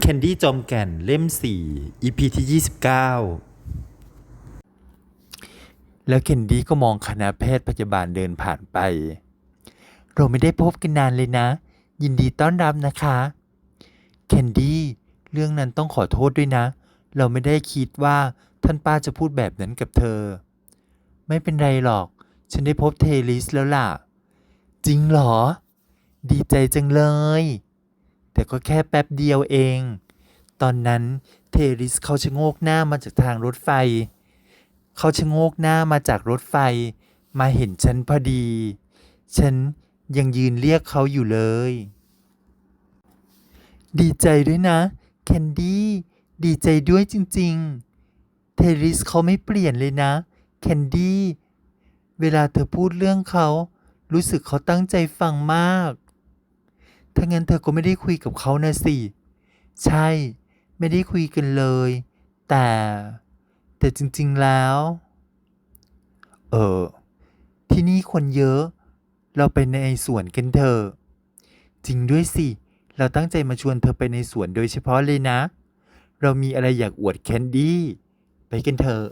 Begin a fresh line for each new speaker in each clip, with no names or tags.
แคนดี้จอมแก่นเล่ม 4 EP ที่ 29 แล้วเคนดี้ก็มองคณะแพทย์พยาบาลเดินผ่านไป เราไม่ได้พบกันนานเลยนะ ยินดีต้อนรับนะคะเคนดี้เรื่องนั้นต้องขอโทษด้วยนะ เราไม่ได้คิดว่าท่านป้าจะพูดแบบนั้นกับเธอ ไม่เป็นไรหรอก ฉันได้พบเทลิสแล้วล่ะ จริงเหรอ ดีใจจังเลย แต่ก็แค่แป๊บเดียวเอง ตอนนั้นเทริสเขาชะโงกหน้ามาจากทางรถไฟ เขาชะโงกหน้ามาจากรถไฟ มาเห็นฉันพอดี ฉันยังยืนเรียกเขาอยู่เลย ดีใจด้วยนะ แคนดี้ ดีใจด้วยจริง ๆ เทริสเขาไม่เปลี่ยนเลยนะ แคนดี้ เวลาเธอพูดเรื่องเขา รู้สึกเขาตั้งใจฟังมาก ถ้างั้นเธอก็ไม่ได้คุยกับเขานะสิ ใช่ ไม่ได้คุยกันเลย แต่ แต่จริงๆแล้ว เออ ที่นี่คนเยอะ เราไปในสวนกันเถอะจริงด้วยสิ เราตั้งใจมาชวนเธอไปในสวนโดยเฉพาะเลยนะ เรามีอะไรอยากอวดแคนดี้ ไปกันเถอะ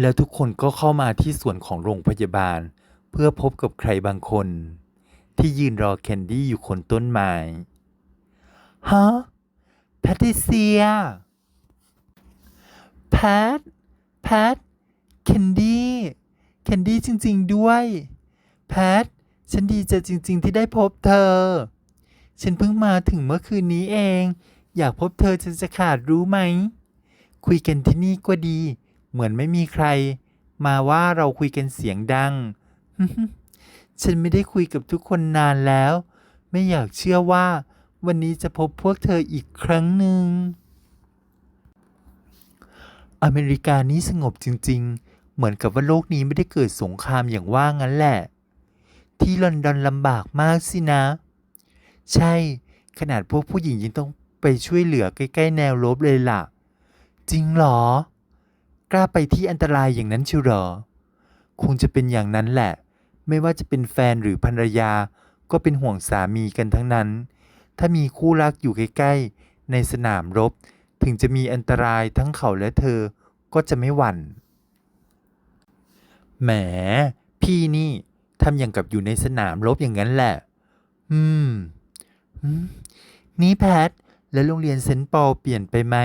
แล้วทุกคนก็เข้ามาที่สวนของโรงพยาบาล เพื่อพบกับใครบางคน ที่ยืนรอแคนดี้อยู่คนต้นไม้ ฮะ แพทริเซีย แพท แพท แคนดี้ แคนดี้จริง ๆ ด้วย แพท ฉันดีใจจริง ๆ ที่ได้พบเธอ ฉันเพิ่งมาถึงเมื่อคืนนี้เอง อยากพบเธอจะจะขาดรู้ไหม คุยกันที่นี่ก็ดี เหมือนไม่มีใคร มาว่าเราคุยกันเสียงดัง ฉันไม่ได้คุยกับทุกคนนานแล้ว ไม่อยากเชื่อว่า วันนี้จะพบพวกเธออีกครั้งหนึ่ง อเมริกานี้สงบจริง ๆ เหมือนกับว่าโลกนี้ไม่ได้เกิดสงครามอย่างว่างั้นแหละ ที่ลอนดอนลำบากมากสินะ ใช่ ขนาดพวกผู้หญิงยังต้องไปช่วยเหลือใกล้ๆแนวรบเลยล่ะ จริงหรอ กล้าไปที่อันตรายอย่างนั้นเชียวเหรอ คงจะเป็นอย่างนั้นแหละ ไม่ว่าจะเป็นแฟนหรือภรรยา ก็เป็นห่วงสามีกันทั้งนั้น ถ้ามีคู่รักอยู่ใกล้ๆ ในสนามรบ ถึงจะมีอันตรายทั้งเขาและเธอก็จะไม่หวั่น แหม พี่นี่ทำอย่างกับอยู่ในสนามรบอย่างนั้นแหละ อืมอืมนี่แพท แล้วโรงเรียนเซนต์ปอลเปลี่ยนไปไหม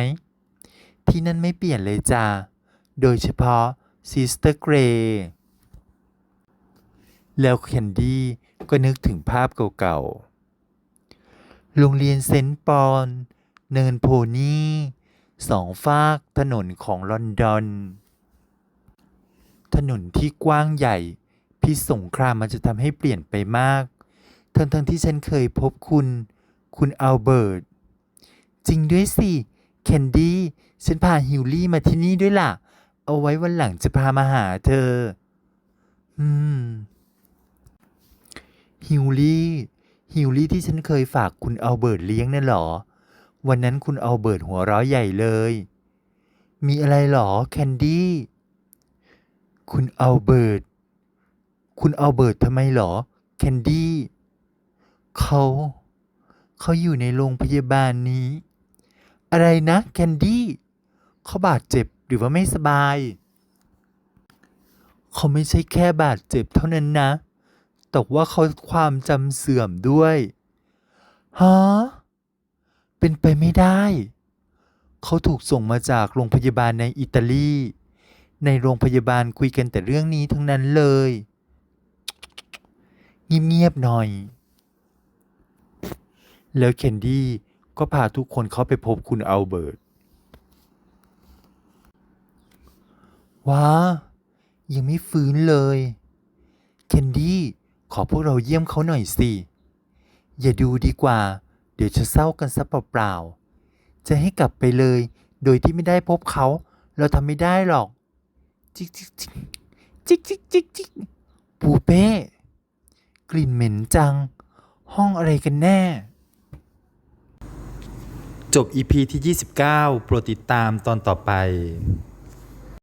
ที่นั่นไม่เปลี่ยนเลยจ้า โดยเฉพาะซิสเตอร์เกรย์ แล้วแคนดี้ก็นึกถึงภาพเก่าๆ โรงเรียนเซนต์ปอลเนินโพนี่สองฝากถนนของลอนดอน ถนนที่กว้างใหญ่ พิษสงครามมันจะทำให้เปลี่ยนไปมาก ทั้งๆที่ฉันเคยพบคุณ คุณอัลเบิร์ต จริงด้วยสิ แคนดี้ ฉันพาฮิวลี่มาที่นี่ด้วยล่ะ เอาไว้วันหลังจะพามาหาเธอ อืม ฮิวลี่ฮิวลี่ที่ฉันเคยฝากคุณอัลเบิร์ตเลี้ยงน่ะหรอ วันนั้นคุณอัลเบิร์ตหัวเราะใหญ่เลย มีอะไรหรอแคนดี้ คุณอัลเบิร์ต คุณอัลเบิร์ตทำไมหรอแคนดี้ เขา เขาอยู่ในโรงพยาบาลนี้ อะไรนะแคนดี้เขาบาดเจ็บหรือว่าไม่สบาย เขาไม่ใช่แค่บาดเจ็บเท่านั้นนะ แต่ว่าเขาความจำเสื่อมด้วยฮะเป็นไปไม่ได้ เขาถูกส่งมาจากโรงพยาบาลในอิตาลี ในโรงพยาบาลคุยกันแต่เรื่องนี้ทั้งนั้นเลย เงียบๆหน่อย แล้วเคนดี้ก็พาทุกคนเข้าไปพบคุณอัลเบิร์ตว้ายังไม่ฟื้นเลย เคนดี้ ขอพวกเราเยี่ยมเขาหน่อยสิ อย่าดูดีกว่า เดี๋ยวจะเศร้ากันซะเปล่าๆ จะให้กลับไปเลย โดยที่ไม่ได้พบเขา เราทำไม่ได้หรอก จิกจิกจิกจิกจิกจิกจิกปูเป้ กลิ่นเหม็นจัง ห้องอะไรกันแน่ จบ EP ที่ 29 โปรดติดตามตอนต่อไป